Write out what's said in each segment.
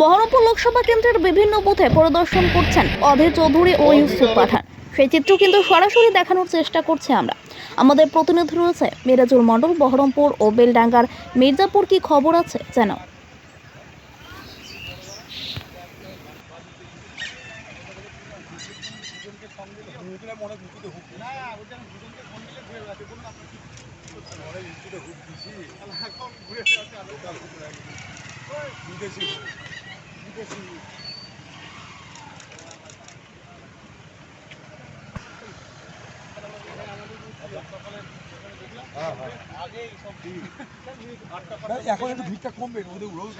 বহরমপুর লোকসভা কেন্দ্রের বিভিন্ন বুথে পরিদর্শন করছেন অধীর চৌধুরী ও ইউসুফ পাঠান। সেই চিত্র কিন্তু সরাসরি দেখানোর চেষ্টা করছি আমরা। আমাদের প্রতিনিধি রয়েছে মিরাজুল মণ্ডল, বহরমপুর ও বেলডাঙ্গার মির্জাপুর, কি খবর আছে জানাও এখন একটু ভিড়টা কমবে ওদের রোজ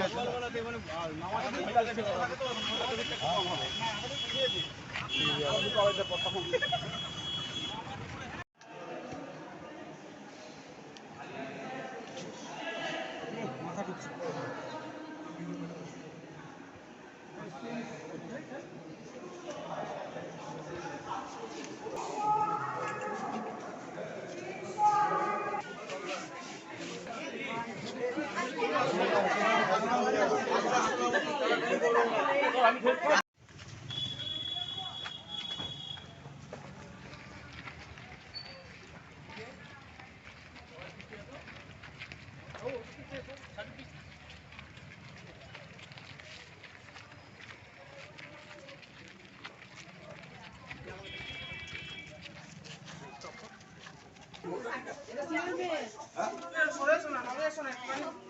Por eso, no, no, eso no, no,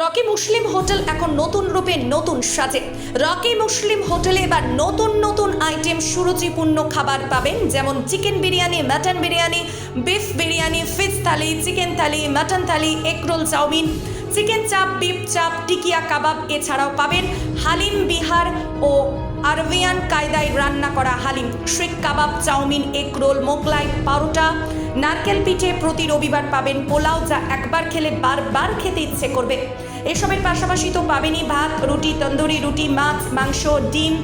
Rocky Muslim hotel এখন নতুন রূপে নতুন সাজে। রকি মুসলিম হোটেলে এবার নতুন নতুন আইটেম সুরুচিপূর্ণ খাবার পাবেন, যেমন chicken biryani, mutton biryani, beef biryani fish thali, chicken thali, mutton thali egg roll chowmein chicken chaap beef chaap, tikia kebab এছাড়াও পাবেন হালিম বিহার ও আরবিয়ান কায়দায় রান্না করা haleem seekh kebab, chowmein egg roll Mughlai, paratha. নারকেল পিঠে প্রতি রবিবার পাবেন পোলাও যা একবার খেলে বারবার খেতে ইচ্ছে করবে। এসবের পাশাপাশি তো পাবেনই ভাত, রুটি, তন্দুরি, রুটি, মাছ, মাংস, ডিম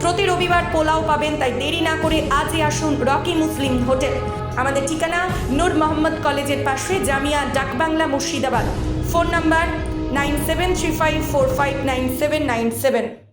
প্রতি রবিবার পোলাও পাবেন, তাই দেরি না করে আজই আসুন রকি মুসলিম হোটেল। আমাদের ঠিকানা নূর মোহাম্মদ কলেজের পাশে, Jamia Dakbangla Murshidabad. Phone number nine seven three five four five nine seven nine seven.